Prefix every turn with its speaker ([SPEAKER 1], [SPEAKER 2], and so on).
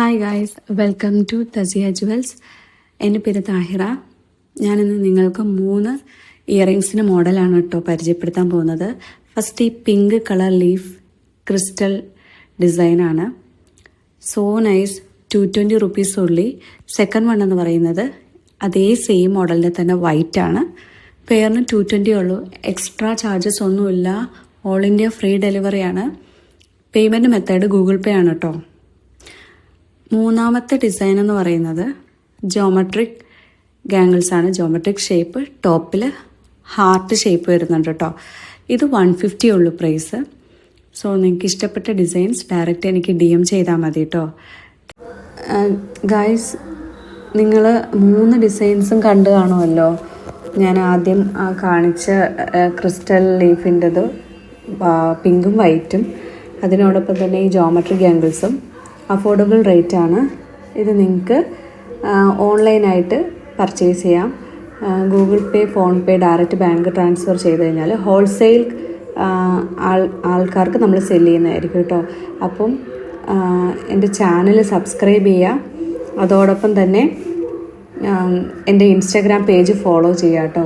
[SPEAKER 1] Hi guys welcome to Thasiya jewels എന്റെ പേര് താഹിറ. ഞാനിന്ന് നിങ്ങൾക്ക് മൂന്ന് ഇയറിങ്സിന്റെ മോഡലാണ് കേട്ടോ പരിചയപ്പെടുത്താൻ പോകുന്നത്. ഫസ്റ്റ് ഈ പിങ്ക് കളർ ലീഫ് ക്രിസ്റ്റൽ ഡിസൈനാണ് so nice two twenty rupees ഉള്ളി സെക്കൻഡ് വൺ എന്ന് പറയുന്നത് അതേ സെയിം മോഡലിന്റെ തന്നെ വൈറ്റ് ആണ്. പേറിന് ടു ട്വന്റി ഉള്ളൂ. എക്സ്ട്രാ ചാർജസ് ഒന്നുമില്ല. ഓൾ ഇന്ത്യ ഫ്രീ ഡെലിവറിയാണ് പേയ്മെന്റ് മെത്തേഡ് ഗൂഗിൾ പേ ആണ് കേട്ടോ. മൂന്നാമത്തെ ഡിസൈൻ എന്ന് പറയുന്നത് ജോമെട്രിക് ഗാംഗിൾസ് ആണ്. ജോമെട്രിക് ഷേപ്പ് ടോപ്പിൽ ഹാർട്ട് ഷേപ്പ് വരുന്നുണ്ട് കേട്ടോ ഇത് വൺ ഫിഫ്റ്റി ഉള്ളൂ പ്രൈസ് സോ നിങ്ങൾക്ക് ഇഷ്ടപ്പെട്ട ഡിസൈൻസ് ഡയറക്റ്റ് എനിക്ക് ഡി എം ചെയ്താൽ മതി കേട്ടോ ഗായ്സ് നിങ്ങൾ മൂന്ന് ഡിസൈൻസും കണ്ടു കാണുമല്ലോ ഞാൻ ആദ്യം ആ കാണിച്ച ക്രിസ്റ്റൽ ലീഫിന്റെത് പിങ്കും വൈറ്റും അതിനോടൊപ്പം തന്നെ ഈ ജോമെട്രിക് ആംഗിൾസും അഫോർഡബിൾ ആണ്. ഇത് നിങ്ങൾക്ക് ഓൺലൈനായിട്ട് പർച്ചേസ് ചെയ്യാം. Google Pay PhonePe direct bank transfer ചെയ്ത് കഴിഞ്ഞാൽ ഹോൾസെയിൽ ആൾ ആൾക്കാർക്ക് നമ്മൾ സെൽ ചെയ്യുന്നതായിരിക്കും കേട്ടോ അപ്പം എന്റെ ചാനൽ സബ്സ്ക്രൈബ് ചെയ്യുക അതോടൊപ്പം തന്നെ എന്റെ ഇൻസ്റ്റാഗ്രാം പേജ് ഫോളോ ചെയ്യുക കേട്ടോ